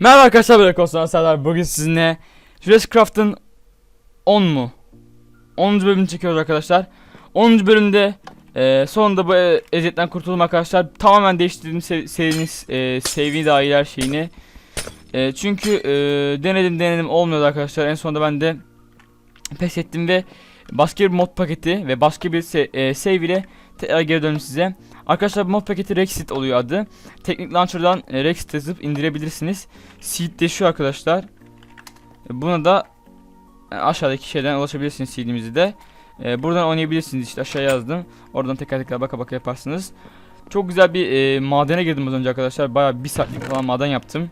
Merhaba arkadaşlar böyle Kostan Serdar bugün sizinle Jurassic Craft'ın 10 mu? 10. bölümünü çekiyoruz arkadaşlar 10. bölümde e, sonunda bu eziyetten kurtuldum arkadaşlar Tamamen değiştirdim se e, sevgi dahil her şeyini E, Çünkü e, denedim denedim olmuyordu arkadaşlar en sonunda ben de pes ettim ve başka bir mod paketi ve başka bir se e, save ile tekrar geri döndüm size Arkadaşlar bu mod paketi Rexit oluyor adı Teknik Launcher'dan e, Rexit yazıp indirebilirsiniz Seed de şu arkadaşlar. Buna da e, aşağıdaki şeyden ulaşabilirsiniz seed'imizi de. E, buradan oynayabilirsiniz işte aşağı yazdım. Oradan tekrar tekrar baka baka yaparsınız. Çok güzel bir e, madene girdim az önce arkadaşlar. Bayağı bir saatlik falan maden yaptım.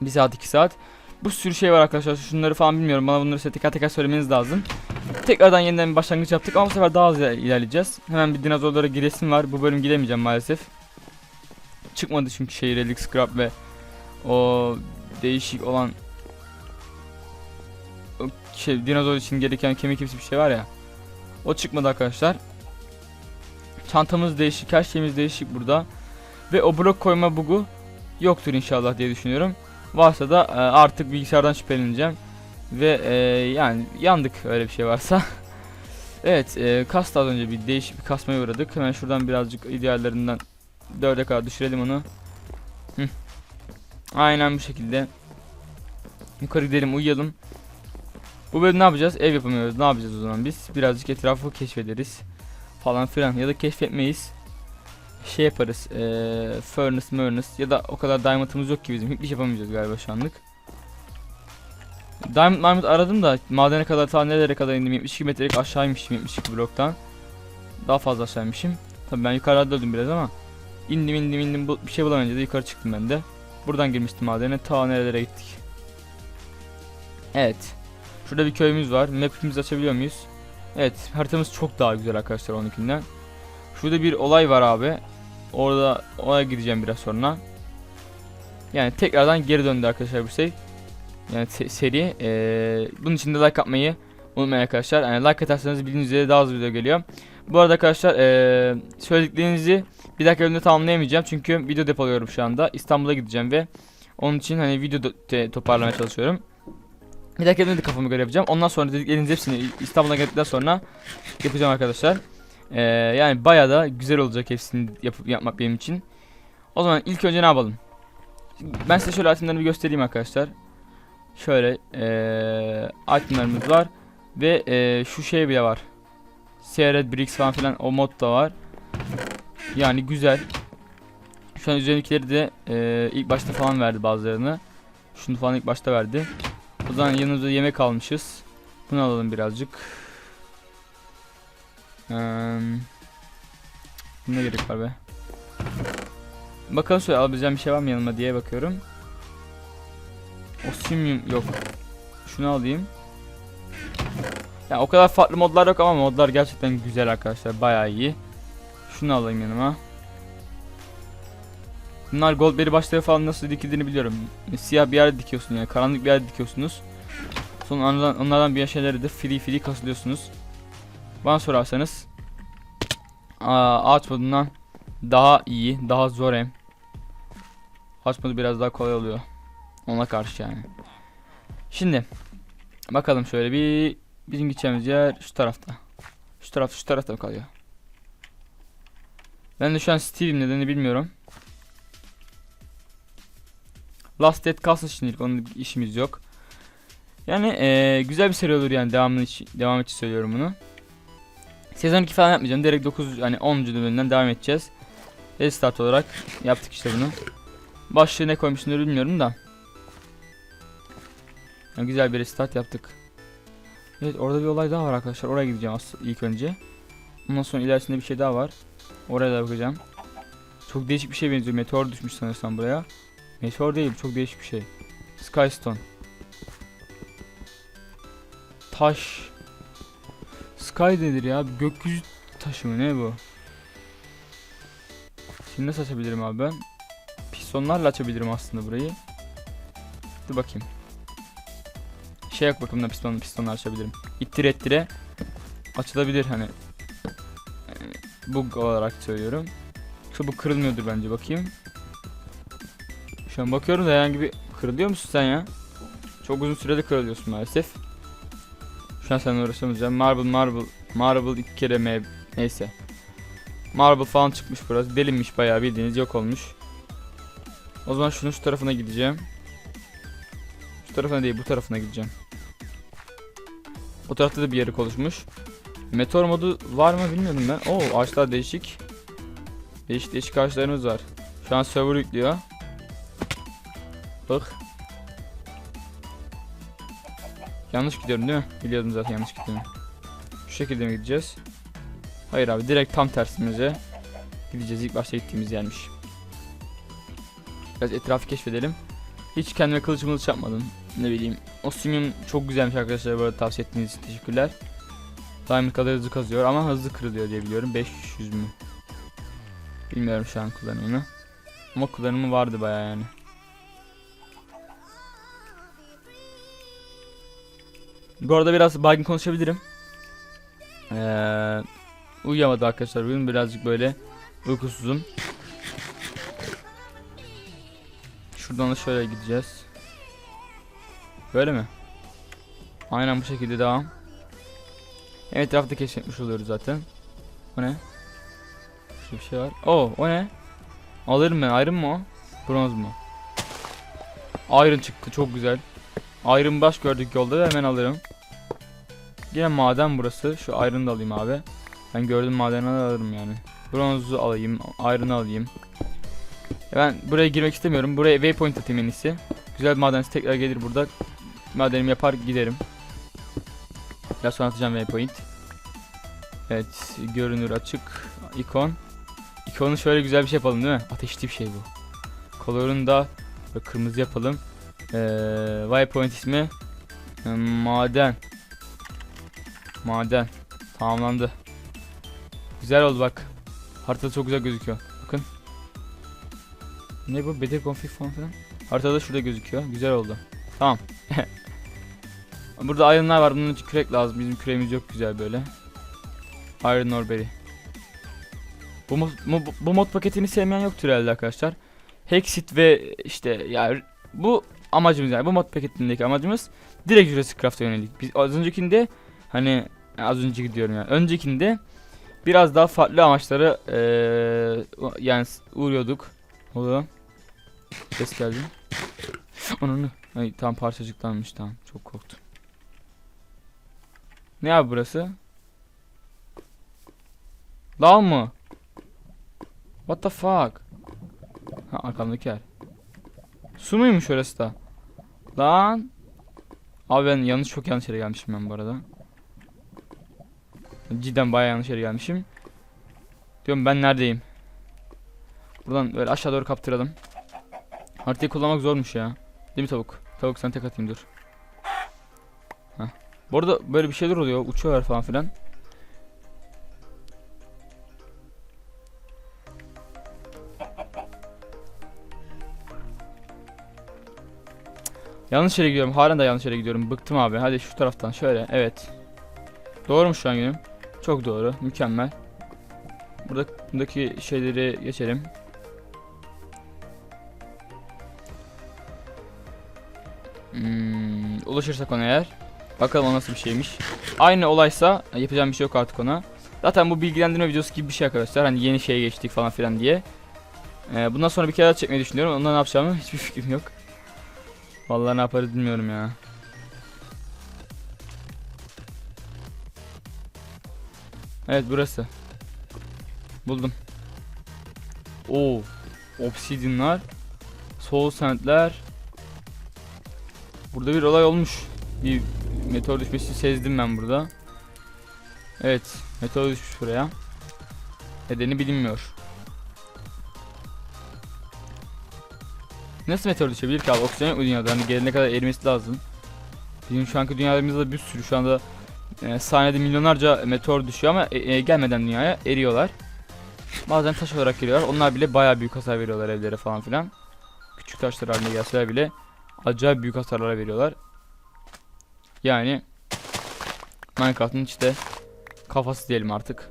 Bir saat iki saat. Bu sürü şey var arkadaşlar. Şunları falan bilmiyorum. Bana bunları size teker teker söylemeniz lazım. Tekrardan yeniden bir başlangıç yaptık ama bu sefer daha hızlı ilerleyeceğiz. Hemen bir dinozorlara giresim var. Bu bölüm gidemeyeceğim maalesef. Çıkmadı çünkü şey Relic Scrap ve o değişik olan şey dinozor için gereken kemik gibi bir şey var ya. O çıkmadı arkadaşlar. Çantamız değişik, her şeyimiz değişik burada. Ve o blok koyma bugu yoktur inşallah diye düşünüyorum. Varsa da e, artık bilgisayardan şüpheleneceğim. Ve e, yani yandık öyle bir şey varsa. evet, e, kast az önce bir değişik bir kasmaya uğradık. Hemen şuradan birazcık ideallerinden 4'e kadar düşürelim onu. Aynen bu şekilde. Yukarı gidelim uyuyalım. Bu bölüm ne yapacağız? Ev yapamıyoruz. Ne yapacağız o zaman biz? Birazcık etrafı keşfederiz. Falan filan. Ya da keşfetmeyiz. Şey yaparız. Eee furnace, furnace. Ya da o kadar diamond'ımız yok ki bizim. Hiçbir şey yapamayacağız galiba şu anlık. Diamond Diamond aradım da madene kadar ta nerelere kadar indim? 72 metrelik aşağıymışım 72 bloktan. Daha fazla aşağıymışım. Tabii ben yukarıda öldüm biraz ama İndim indim indim. Bir şey bulamayınca da yukarı çıktım ben de. Buradan girmiştim madene ta nerelere gittik? Evet. Şurada bir köyümüz var. Map'imizi açabiliyor muyuz? Evet haritamız çok daha güzel arkadaşlar onunkinden. Şurada bir olay var abi. Orada oraya gideceğim biraz sonra. Yani tekrardan geri döndü arkadaşlar bu şey yani se- seri. Ee, bunun için de like atmayı unutmayın arkadaşlar. Yani like atarsanız bildiğiniz üzere daha az video geliyor. Bu arada arkadaşlar ee, söylediklerinizi bir dakika bölümde tamamlayamayacağım. Çünkü video depoluyorum şu anda. İstanbul'a gideceğim ve onun için hani video toparlamaya çalışıyorum. Bir dakika bölümde de kafamı göre. Ondan sonra dedikleriniz hepsini İstanbul'a geldikten sonra yapacağım arkadaşlar. Ee, yani bayağı da güzel olacak hepsini yapıp yapmak benim için. O zaman ilk önce ne yapalım? Ben size şöyle itemlerimi göstereyim arkadaşlar. Şöyle eee itemlerimiz var ve eee, şu şey bile var. Seared Bricks falan filan o mod da var. Yani güzel. Şu an üzerindekileri de eee, ilk başta falan verdi bazılarını. Şunu falan ilk başta verdi. O zaman yanımızda yemek almışız. Bunu alalım birazcık. Eee ne gerek var be? Bakalım şöyle alabileceğim bir şey var mı yanıma diye bakıyorum. Osimium yok. Şunu alayım. Ya o kadar farklı modlar yok ama modlar gerçekten güzel arkadaşlar. Bayağı iyi. Şunu alayım yanıma. Bunlar Goldberry başları falan nasıl dikildiğini biliyorum. Siyah bir yerde dikiyorsun yani karanlık bir yerde dikiyorsunuz. Sonra onlardan, onlardan bir şeyleri de free free kasılıyorsunuz. Bana sorarsanız aa, ağaç modundan daha iyi, daha zor hem. Ağaç modu biraz daha kolay oluyor. Ona karşı yani. Şimdi bakalım şöyle bir bizim gideceğimiz yer şu tarafta. Şu taraf şu tarafta mı kalıyor? Ben de şu an Steve'im nedeni bilmiyorum. Last Dead kalsın şimdilik onun işimiz yok. Yani eee, güzel bir seri olur yani devamını için, devam için söylüyorum bunu. Sezon 2 falan yapmayacağım. Direkt 9 hani 10. bölümden devam edeceğiz. Restart olarak yaptık işte bunu. Başlığı ne koymuşlar bilmiyorum da. Ya güzel bir restart yaptık. Evet orada bir olay daha var arkadaşlar. Oraya gideceğim ilk önce. Ondan sonra ilerisinde bir şey daha var. Oraya da bakacağım. Çok değişik bir şey benziyor. Meteor düşmüş sanırsam buraya. Meteor değil çok değişik bir şey. Skystone. Taş. Sky nedir ya? Gökyüzü taşı mı ne bu? Şimdi nasıl açabilirim abi ben? Pistonlarla açabilirim aslında burayı. Dur bakayım. Şey yok bakımda piston pistonla açabilirim. İttire ettire açılabilir hani. Yani bug olarak söylüyorum. Bu kırılmıyordur bence bakayım. Şu an bakıyorum da herhangi bir kırılıyor musun sen ya? Çok uzun sürede kırılıyorsun maalesef. Şu an seninle uğraşamayacağım. Marble marble marble iki kere M neyse. Marble falan çıkmış burası. Delinmiş bayağı bildiğiniz yok olmuş. O zaman şunun şu tarafına gideceğim. Şu tarafına değil bu tarafına gideceğim. O tarafta da bir yarık oluşmuş. Meteor modu var mı bilmiyorum ben. Oo ağaçlar değişik. Değişik değişik ağaçlarımız var. Şu an server yüklüyor. Bak. Yanlış gidiyorum değil mi? Biliyordum zaten yanlış gittiğimi. Şu şekilde mi gideceğiz? Hayır abi direkt tam tersimize gideceğiz. İlk başta gittiğimiz yermiş. Biraz etrafı keşfedelim. Hiç kendime kılıç mılıç yapmadım. Ne bileyim. O simyum çok güzelmiş arkadaşlar. Arada tavsiye ettiğiniz için teşekkürler. Diamond kadar hızlı kazıyor ama hızlı kırılıyor diye biliyorum. 500 mü? Bilmiyorum şu an kullanımını. Ama kullanımı vardı baya yani. Bu arada biraz baygın konuşabilirim. Ee, uyuyamadı arkadaşlar bugün birazcık böyle uykusuzum. Şuradan da şöyle gideceğiz. Böyle mi? Aynen bu şekilde devam. Evet etrafta keşfetmiş oluyoruz zaten. O ne? Şurada bir şey var. Oo o ne? Alırım ben. Iron mı o? Bronz mu? Iron çıktı çok güzel. Iron baş gördük yolda ve hemen alırım. Yine maden burası. Şu iron'ı da alayım abi. Ben gördüm madeni alırım yani. Bronzu alayım. Iron'ı alayım. Ben buraya girmek istemiyorum. Buraya waypoint atayım en iyisi. Güzel bir madensi tekrar gelir burada. Madenimi yapar giderim. Biraz sonra atacağım waypoint. Evet görünür açık ikon. İkonu şöyle güzel bir şey yapalım değil mi? Ateşli bir şey bu. Color'unu da kırmızı yapalım. Ee, waypoint ismi e, maden. Maden. Tamamlandı. Güzel oldu bak. Haritada çok güzel gözüküyor. Bakın. Ne bu? Better config falan filan. Haritada şurada gözüküyor. Güzel oldu. Tamam. Burada iron'lar var. Bunun için kürek lazım. Bizim küreğimiz yok güzel böyle. Iron Norberry. Bu, mod, bu, bu mod paketini sevmeyen yoktur herhalde arkadaşlar. Hexit ve işte ya bu amacımız yani bu mod paketindeki amacımız direkt Jurassic Craft'a yönelik. Biz az öncekinde hani az önceki diyorum yani öncekinde biraz daha farklı amaçlara eee yani uğruyorduk. Oluyor. Ses geldi. Onu Ay tam parçacıklanmış tamam çok korktum. Ne abi burası? Lav mı? What the fuck? Ha arkamdaki yer. Su muymuş orası da? Lan. Abi ben yanlış çok yanlış yere gelmişim ben bu arada. Cidden bayağı yanlış yere gelmişim. Diyorum ben neredeyim? Buradan böyle aşağı doğru kaptıralım. Haritayı kullanmak zormuş ya. Değil mi tavuk? Tavuk sen tek atayım dur. Bu arada böyle bir şeyler oluyor. Uçuyorlar falan filan. Yanlış yere gidiyorum. Halen de yanlış yere gidiyorum. Bıktım abi. Hadi şu taraftan şöyle. Evet. Doğru mu şu an günüm? Çok doğru. Mükemmel. Burada buradaki şeyleri geçelim. Hmm, ulaşırsak ona eğer. Bakalım o nasıl bir şeymiş. Aynı olaysa yapacağım bir şey yok artık ona. Zaten bu bilgilendirme videosu gibi bir şey arkadaşlar. Hani yeni şeye geçtik falan filan diye. Ee, bundan sonra bir kere daha çekmeyi düşünüyorum. Ondan ne yapacağımı hiçbir fikrim yok. Vallahi ne yaparız bilmiyorum ya. Evet burası. Buldum. Oo, obsidianlar, soul sandler. Burada bir olay olmuş. Bir meteor düşmesi sezdim ben burada. Evet, meteor düşmüş buraya. Nedeni bilinmiyor. Nasıl meteor düşebilir ki abi? Oksijen yok dünyada? Hani gelene kadar erimesi lazım. Bizim şu anki dünyalarımızda bir sürü şu anda e, saniyede milyonlarca meteor düşüyor ama e, e, gelmeden dünyaya eriyorlar. Bazen taş olarak geliyorlar. Onlar bile bayağı büyük hasar veriyorlar evlere falan filan. Küçük taşlar haline gelseler bile acayip büyük hasarlara veriyorlar. Yani Minecraft'ın işte Kafası diyelim artık.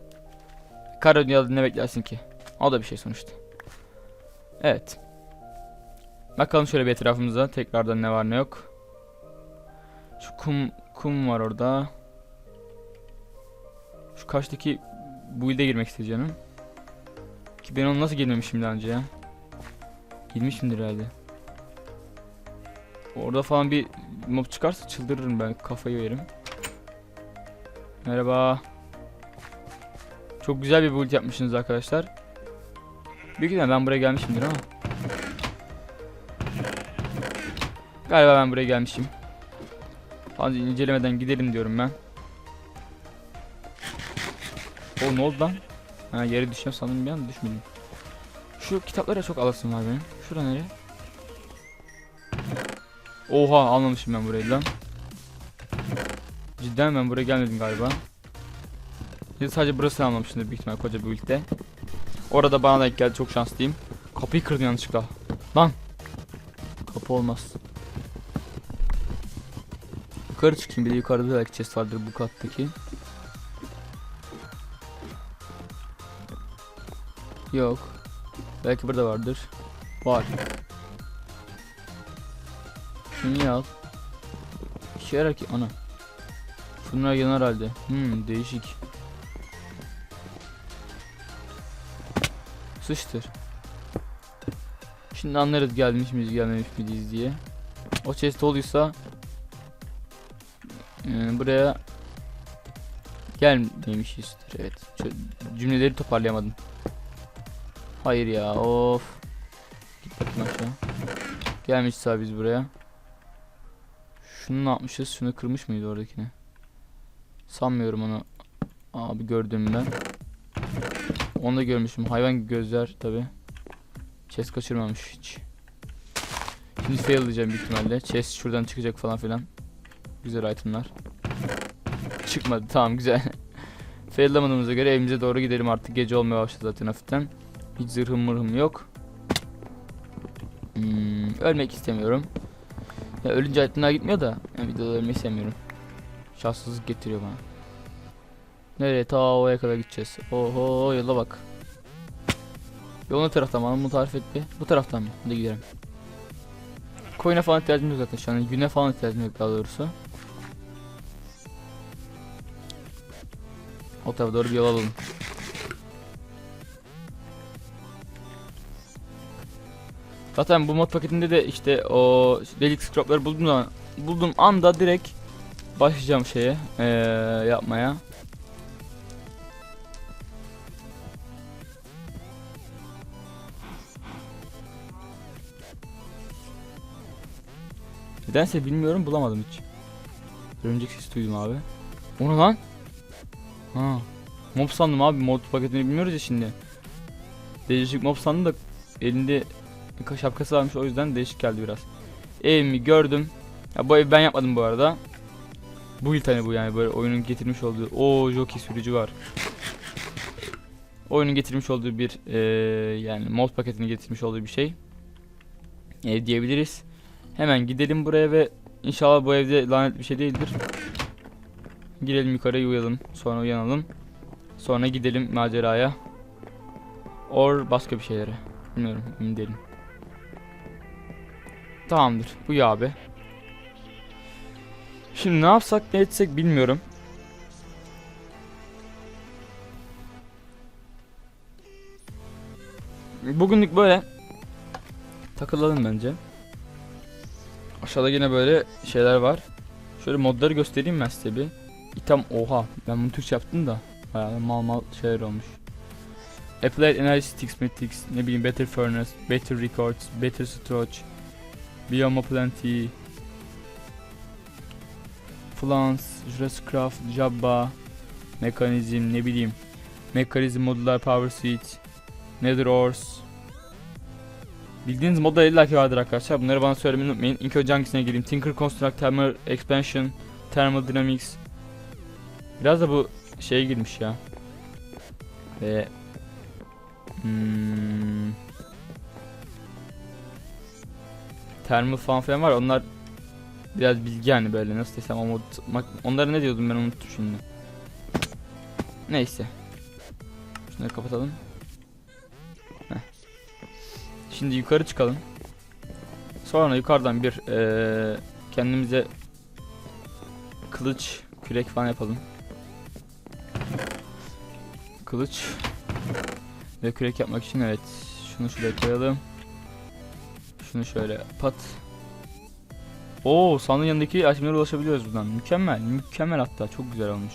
Kara dünyada ne beklersin ki? O da bir şey sonuçta. Evet. Bakalım şöyle bir etrafımıza tekrardan ne var ne yok. Şu kum kum var orada. Şu karşıdaki build'e girmek canım. Ki ben onu nasıl girmemişim daha önce ya? Girmişimdir herhalde. Orada falan bir mob çıkarsa çıldırırım ben kafayı yerim. Merhaba. Çok güzel bir build yapmışsınız arkadaşlar. Büyük ihtimalle ben buraya gelmişimdir ama. Galiba ben buraya gelmişim. Hadi incelemeden gidelim diyorum ben. O ne oldu lan? Ha yere düşeceğim sandım bir an düşmedim. Şu kitaplara çok alasım var benim. Şura nere? Oha almamışım ben burayı lan. Cidden ben buraya gelmedim galiba. Da sadece burası almamışımdır büyük ihtimal koca bir ülkede. Orada bana denk geldi çok şanslıyım. Kapıyı kırdım yanlışlıkla. Lan. Kapı olmaz. Yukarı çıkayım bir de yukarıda belki chest vardır bu kattaki. Yok. Belki burada vardır. Var. Şunu niye al? İşe yarar ki ana. Şunlar yanar halde. Hmm değişik. Sıçtır. Şimdi anlarız gelmiş miyiz gelmemiş miyiz diye. O chest olduysa e, buraya gelmemişizdir evet. Cümleleri toparlayamadım. Hayır ya of. Git bakayım aşağı. Gelmişiz abi biz buraya. Şunu ne yapmışız? Şunu kırmış mıydı oradakini? Sanmıyorum onu. Abi gördüm ben. Onu da görmüşüm. Hayvan gözler tabi. Chest kaçırmamış hiç. Şimdi fail diyeceğim büyük ihtimalle. Chest şuradan çıkacak falan filan. Güzel itemlar. Çıkmadı tamam güzel. Faillamadığımıza göre evimize doğru gidelim artık. Gece olmaya başladı zaten hafiften. Hiç zırhım mırhım yok. Hmm, ölmek istemiyorum. Ya ölünce itemler gitmiyor da. Yani videoda ölmeyi sevmiyorum. Şanssızlık getiriyor bana. Nereye? Ta oraya kadar gideceğiz. Oho yola bak. Yol taraftan bana bunu tarif et bir. Bu taraftan mı? Hadi gidelim. Coin'e falan ihtiyacım yok zaten şu an. Güne falan ihtiyacım yok daha doğrusu. O tarafa doğru bir yol alalım. Zaten bu mod paketinde de işte o delik scrapları buldum zaman bulduğum anda direkt başlayacağım şeye eee, yapmaya. Nedense bilmiyorum bulamadım hiç. Örümcek sesi duydum abi. O ne lan? Ha. Mob sandım abi mod paketini bilmiyoruz ya şimdi. Değişik mob sandım da elinde şapkası varmış o yüzden değişik geldi biraz. Evimi gördüm. Ya bu ev ben yapmadım bu arada. Bu ilk tane bu yani böyle oyunun getirmiş olduğu. o jockey sürücü var. Oyunun getirmiş olduğu bir eee, yani mod paketini getirmiş olduğu bir şey. Ev diyebiliriz. Hemen gidelim buraya ve inşallah bu evde lanet bir şey değildir. Girelim yukarıya uyuyalım. Sonra uyanalım. Sonra gidelim maceraya. Or başka bir şeylere. Bilmiyorum emin değilim. Tamamdır. Bu ya abi. Şimdi ne yapsak ne etsek bilmiyorum. Bugünlük böyle takılalım bence. Aşağıda yine böyle şeyler var. Şöyle modları göstereyim ben size bir. İtam oha ben bunu Türkçe yaptım da bayağı mal mal şeyler olmuş. Applied Energy Sticks, Metics, ne bileyim Better Furnace, Better Records, Better Storage, Bioma Plenty, Flans, Jurassic Craft, Jabba, Mekanizm, ne bileyim, Mekanizm Modular Power Suite, Nether Ores, Bildiğiniz modlar illaki vardır arkadaşlar. Bunları bana söylemeyi unutmayın. İlk önce hangisine gireyim? Tinker Construct, Thermal Expansion, Thermal Dynamics. Biraz da bu şeye girmiş ya. Ve hmm, Thermal falan filan var. Onlar biraz bilgi yani böyle nasıl desem mak- onlara ne diyordum ben unuttum şimdi. Neyse. Şunları kapatalım. Heh. Şimdi yukarı çıkalım. Sonra yukarıdan bir eee, kendimize kılıç, kürek falan yapalım. Kılıç ve kürek yapmak için evet şunu şuraya koyalım. Şunu şöyle pat. Oo sandığın yanındaki itemlere ulaşabiliyoruz buradan. Mükemmel, mükemmel hatta çok güzel olmuş.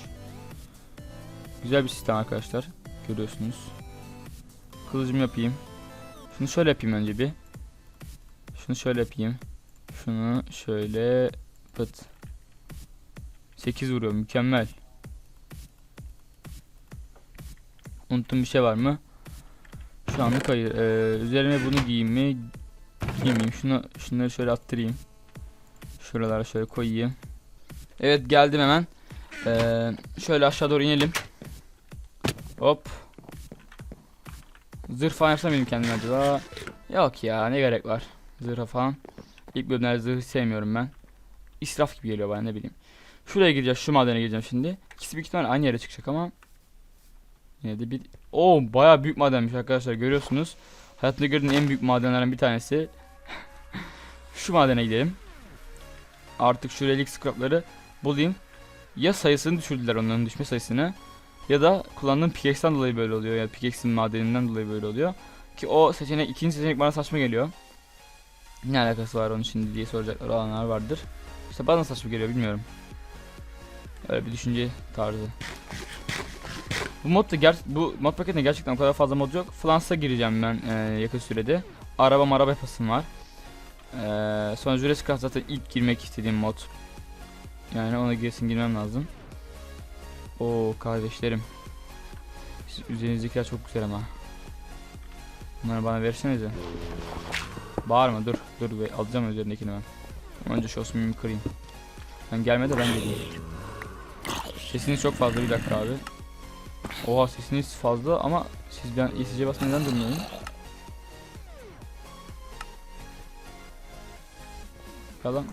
Güzel bir sistem arkadaşlar. Görüyorsunuz. Kılıcımı yapayım. Şunu şöyle yapayım önce bir. Şunu şöyle yapayım. Şunu şöyle pıt. 8 vuruyor mükemmel. Unuttum bir şey var mı? Şu anlık hayır. Ee, üzerine bunu giyeyim mi? Giymeyeyim. Şunu, şunları şöyle attırayım. Şuralara şöyle koyayım. Evet geldim hemen. Ee, şöyle aşağı doğru inelim. Hop. Zırh falan yapsam mıyım kendime acaba? Yok ya ne gerek var. Zırha falan. İlk bölümlerde zırhı sevmiyorum ben. İsraf gibi geliyor bana ne bileyim. Şuraya gireceğiz şu madene gireceğim şimdi. İkisi büyük ihtimalle aynı yere çıkacak ama. Yine de bir... Oo bayağı büyük madenmiş arkadaşlar görüyorsunuz. Hayatımda gördüğüm en büyük madenlerden bir tanesi. Şu madene gidelim. Artık şu relik scrapları bulayım. Ya sayısını düşürdüler onların düşme sayısını. Ya da kullandığım pickaxe'den dolayı böyle oluyor. Ya pickaxe'in madeninden dolayı böyle oluyor. Ki o seçenek ikinci seçenek bana saçma geliyor. Ne alakası var onun şimdi diye soracaklar olanlar vardır. İşte bana saçma geliyor bilmiyorum. Öyle bir düşünce tarzı. Bu modda ger bu mod paketinde gerçekten o kadar fazla mod yok. Flans'a gireceğim ben e, yakın sürede. Araba maraba yapasım var. E, sonra Jurassic Park zaten ilk girmek istediğim mod. Yani ona girsin girmem lazım. Oo kardeşlerim. Siz üzerinizdekiler çok güzel ama. Bunları bana versenize. Bağırma dur. Dur be alacağım üzerindekini ben. Önce şu osmimi kırayım. Sen gelme de ben geleyim. Sesiniz çok fazla bir dakika abi. Oha sesiniz fazla ama siz ben ESC basmadan durmuyorum. Yalan.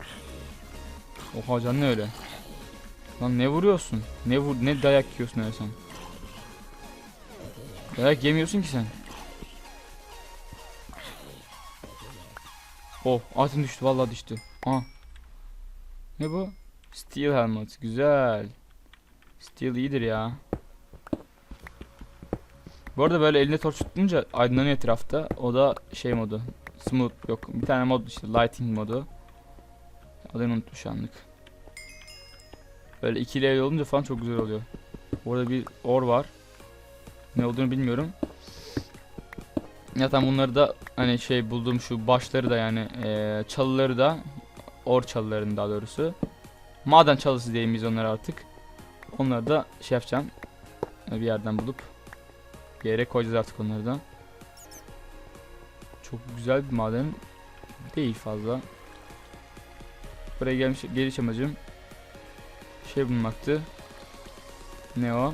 Oha can ne öyle? Lan ne vuruyorsun? Ne vur ne dayak yiyorsun öyle sen? Dayak yemiyorsun ki sen. Oh atın düştü vallahi düştü. Ha. Ne bu? Steel helmet güzel. Steel iyidir ya. Bu arada böyle elinde torç tutunca aydınlanıyor etrafta. O da şey modu. Smooth yok. Bir tane mod işte lighting modu. Adını unuttum şu anlık. Böyle ikili el olunca falan çok güzel oluyor. Orada bir or var. Ne olduğunu bilmiyorum. Zaten bunları da hani şey bulduğum şu başları da yani eee, çalıları da or çalılarını daha doğrusu. Maden çalısı diyeyim biz onlara artık. Onları da şey yapacağım. Bir yerden bulup bir yere koyacağız artık onları da. Çok güzel bir maden değil fazla. Buraya gelmiş geliş amacım şey bulmaktı. Ne o?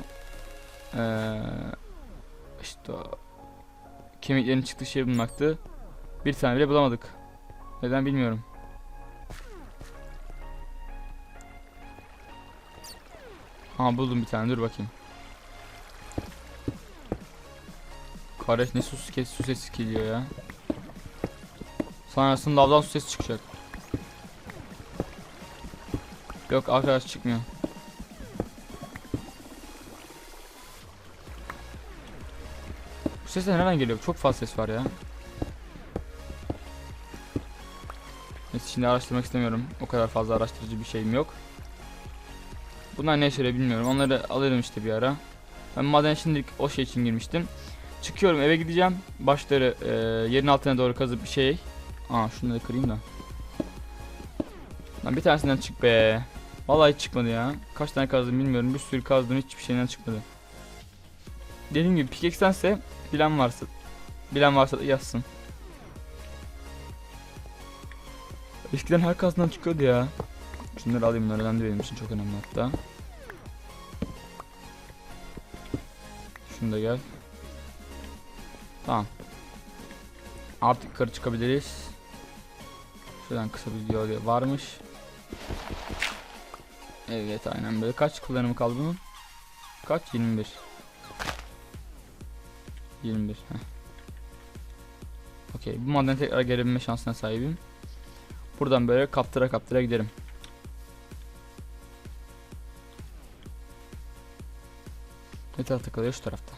Ee, işte kemiklerin çıktığı şey bulmaktı. Bir tane bile bulamadık. Neden bilmiyorum. Ha buldum bir tane dur bakayım. Kardeş ne sus kes su sesi geliyor ya. Sonrasında lavdan su sesi çıkacak. Yok arkadaş çıkmıyor. Bu ses de nereden geliyor? Çok fazla ses var ya. Neyse şimdi araştırmak istemiyorum. O kadar fazla araştırıcı bir şeyim yok. Bunlar ne söyle bilmiyorum. Onları alırım işte bir ara. Ben maden şimdilik o şey için girmiştim. Çıkıyorum eve gideceğim. Başları e, yerin altına doğru kazıp bir şey. Aa şunları kırayım da. Lan bir tanesinden çık be. Vallahi hiç çıkmadı ya. Kaç tane kazdım bilmiyorum. Bir sürü kazdım hiçbir şeyden çıkmadı. Dediğim gibi pickaxe'tense bilen varsa bilen varsa da yazsın. Eskiden her kazdan çıkıyordu ya. Şunları alayım bunlar önemli benim için çok önemli hatta. Şunu da gel. Tamam. Artık yukarı çıkabiliriz. Şuradan kısa bir yol varmış. Evet aynen böyle. Kaç kullanımı kaldı bunun? Kaç? 21. 21. Heh. Okey. Bu madene tekrar gelebilme şansına sahibim. Buradan böyle kaptıra kaptıra giderim. Ne tarafta kalıyor? Şu tarafta.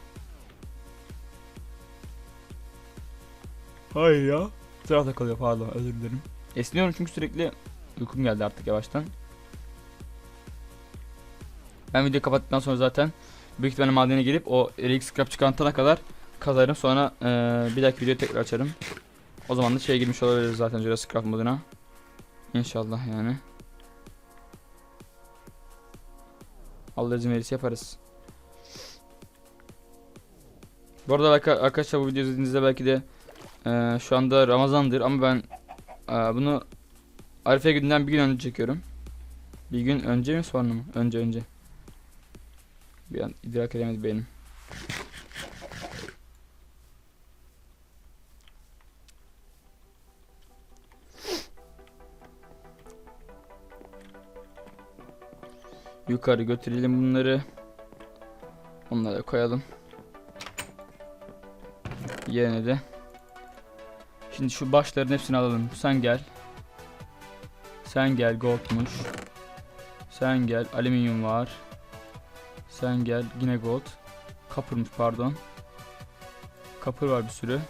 Hayır ya. Bu tarafta kalıyor pardon özür dilerim. Esniyorum çünkü sürekli uykum geldi artık yavaştan. Ben videoyu kapattıktan sonra zaten büyük ihtimalle madene gelip o elik scrap çıkartana kadar kazarım. Sonra eee bir dahaki videoyu tekrar açarım. O zaman da şeye girmiş olabiliriz zaten Jurassic Craft moduna. İnşallah yani. Allah izin verirse yaparız. Bu arada arka- arkadaşlar bu videoyu izlediğinizde belki de eee, şu anda Ramazan'dır ama ben eee, bunu Arife gününden bir gün önce çekiyorum. Bir gün önce mi sonra mı? Önce önce. Bir an idrak edemedi benim. Yukarı götürelim bunları. Onları koyalım. Yerine de. Şimdi şu başların hepsini alalım. Sen gel. Sen gel goldmuş. Sen gel alüminyum var. Sen gel yine gold. Kapırmış pardon. Kapır var bir sürü.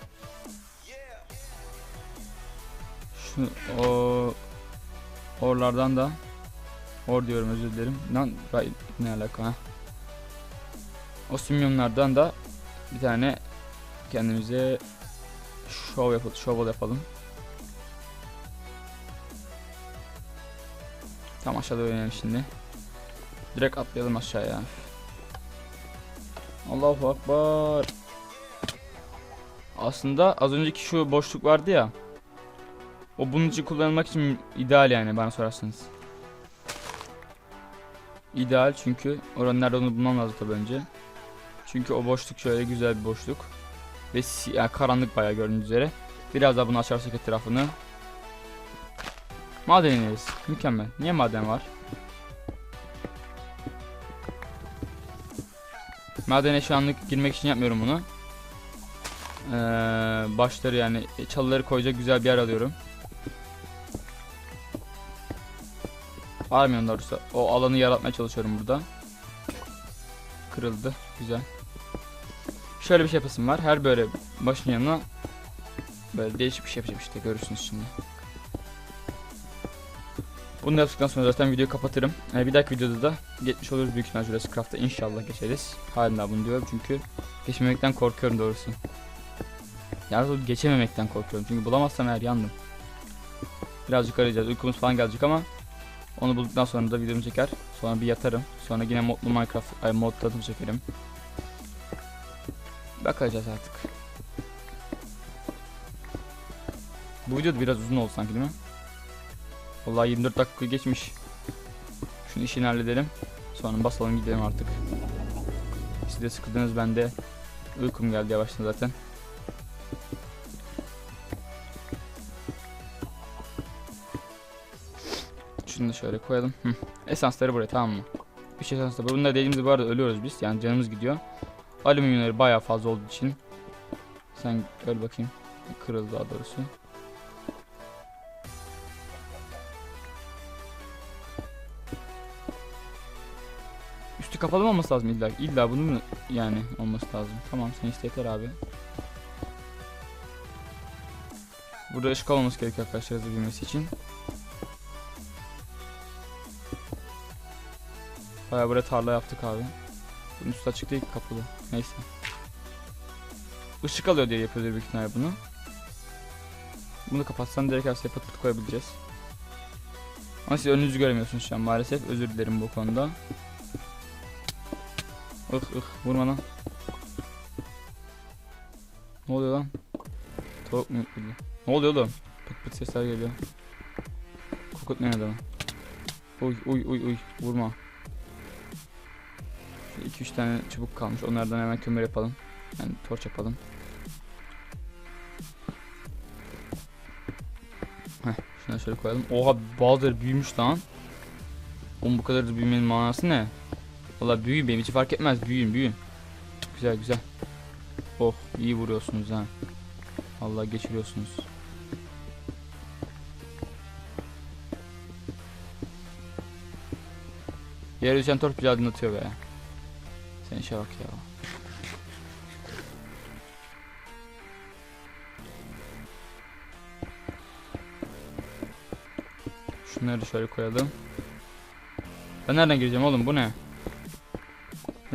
Şu o oralardan da or diyorum özür dilerim. Lan ne alaka ha? O simyonlardan da bir tane kendimize şov yapalım, şoval yapalım. Tam aşağıda oynayalım şimdi. Direkt atlayalım aşağıya. Allahu Akbar. Aslında az önceki şu boşluk vardı ya. O bunun için kullanılmak için ideal yani bana sorarsanız. İdeal çünkü oranın nerede olduğunu bulmam lazım tabii önce. Çünkü o boşluk şöyle güzel bir boşluk. Ve yani karanlık bayağı gördüğünüz üzere. Biraz daha bunu açarsak etrafını. Maden ineriz. Mükemmel. Niye maden var? Madene şu anlık girmek için yapmıyorum bunu. Ee, başları yani çalıları koyacak güzel bir yer alıyorum. Armyon doğrusu. O alanı yaratmaya çalışıyorum burada. Kırıldı. Güzel. Şöyle bir şey yapasım var. Her böyle başın yanına böyle değişik bir şey yapacağım işte görürsünüz şimdi. Bunu yaptıktan sonra zaten videoyu kapatırım. Ee, bir dahaki videoda da geçmiş oluruz büyük ihtimalle Jurassic Craft'a inşallah geçeriz. Halen bunu diyorum çünkü geçmemekten korkuyorum doğrusu. Yani geçememekten korkuyorum çünkü bulamazsam eğer yandım. Birazcık arayacağız uykumuz falan gelecek ama onu bulduktan sonra da videomu çeker. Sonra bir yatarım. Sonra yine modlu Minecraft ay, mod tadım çekerim. Bakacağız artık. Bu video biraz uzun oldu sanki değil mi? Vallahi 24 dakika geçmiş. Şunu işini halledelim. Sonra basalım gidelim artık. Siz de sıkıldınız ben de uykum geldi yavaştan zaten. Şunu da şöyle koyalım. Hı. Esansları buraya tamam mı? Bir şey esans da var. Bunlar dediğimiz bu arada ölüyoruz biz. Yani canımız gidiyor. Alüminyumları bayağı fazla olduğu için. Sen öl bakayım. Kırıldı daha doğrusu. Kapalı mı olması lazım illa? İlla bunun mu yani olması lazım? Tamam sen işte yeter abi. Burada ışık olmaması gerekiyor arkadaşlar hızlı bilmesi için. Baya buraya tarla yaptık abi. Bunun üstü açık değil ki kapalı. Neyse. Işık alıyor diye yapıyoruz büyük ihtimalle bunu. Bunu kapatsan direkt her şeyi pıt pıt koyabileceğiz. Ama siz önünüzü göremiyorsunuz şu an maalesef. Özür dilerim bu konuda. Ih ih vurma lan. Ne oluyor lan? Tavuk mu yutuldu? Ne oluyor oğlum? Pıt pıt sesler geliyor. Kokutmayan adamı. Uy uy uy uy vurma. 2-3 tane çubuk kalmış. Onlardan hemen kömür yapalım. Yani torç yapalım. Heh, şuna şöyle koyalım. Oha bazıları büyümüş lan. Oğlum bu kadar da büyümenin manası ne? Valla büyüyün benim için fark etmez. Büyüyün büyüyün. Güzel güzel. Oh iyi vuruyorsunuz ha. Allah geçiriyorsunuz. Yere düşen torpil aydınlatıyor be. Sen işe bak ya. Şunları şöyle koyalım. Ben nereden gireceğim oğlum bu ne?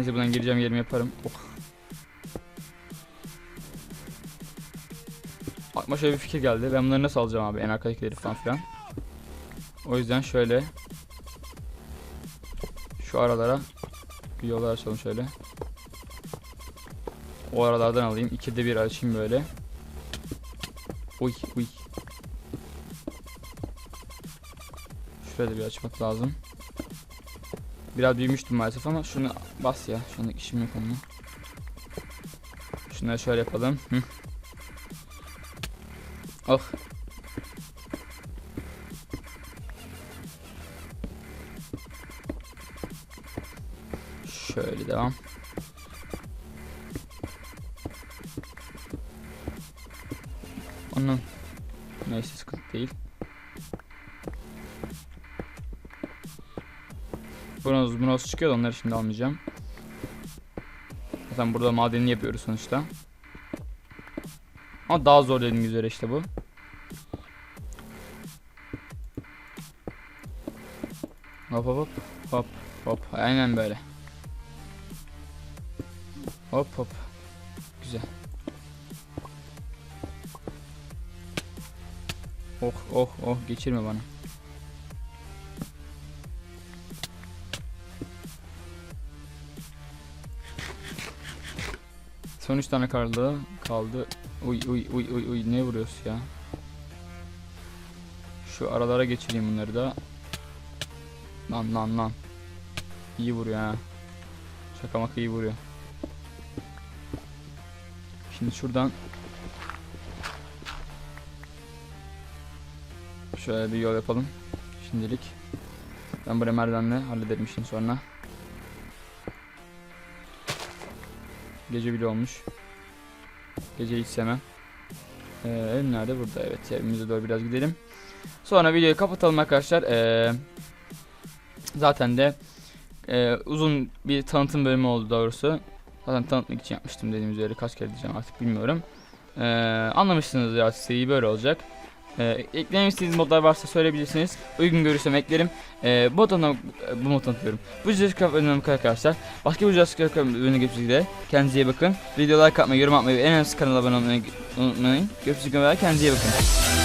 Neyse buradan gireceğim yerimi yaparım. Oh. Aklıma şöyle bir fikir geldi. Ben bunları nasıl alacağım abi en arkadakileri falan filan. O yüzden şöyle şu aralara bir yollar açalım şöyle. O aralardan alayım. İkide bir açayım böyle. Uy uy. Şurada bir açmak lazım. Biraz büyümüştüm maalesef ama şunu bas ya. Şunu işim yok onunla. Şunları şöyle yapalım. Hı. Oh. Şöyle devam. Onun neyse sıkıntı değil. Bronz, bronz çıkıyor onları şimdi almayacağım. Zaten burada madenini yapıyoruz sonuçta. Ama daha zor dediğim üzere işte bu. Hop hop hop hop hop aynen böyle. Hop hop. Güzel. Oh oh oh geçirme bana. Son 3 tane kaldı. Kaldı. Uy uy uy uy uy ne vuruyorsun ya? Şu aralara geçireyim bunları da. Lan lan lan. İyi vuruyor ha. Şaka maka iyi vuruyor. Şimdi şuradan şöyle bir yol yapalım. Şimdilik. Ben buraya merdivenle hallederim işin sonra. Gece bile olmuş. Gece hiç sevmem. Ee, ev nerede? Burada evet. Evimize doğru biraz gidelim. Sonra videoyu kapatalım arkadaşlar. Ee, zaten de e, uzun bir tanıtım bölümü oldu doğrusu. Zaten tanıtmak için yapmıştım dediğim üzere. Kaç kere diyeceğim artık bilmiyorum. Ee, anlamışsınız ya seri böyle olacak. Ee, eklemek istediğiniz modlar varsa söyleyebilirsiniz. Uygun görürsem eklerim. Ee, bu moddan bu moddan diyorum. Bu Jurassic kadar arkadaşlar. Başka bir Jurassic Park bölümüne görüşmek üzere. Kendinize iyi bakın. Video like atmayı, yorum atmayı ve en önemlisi kanala abone olmayı unutmayın. Görüşmek üzere. Kendinize iyi bakın.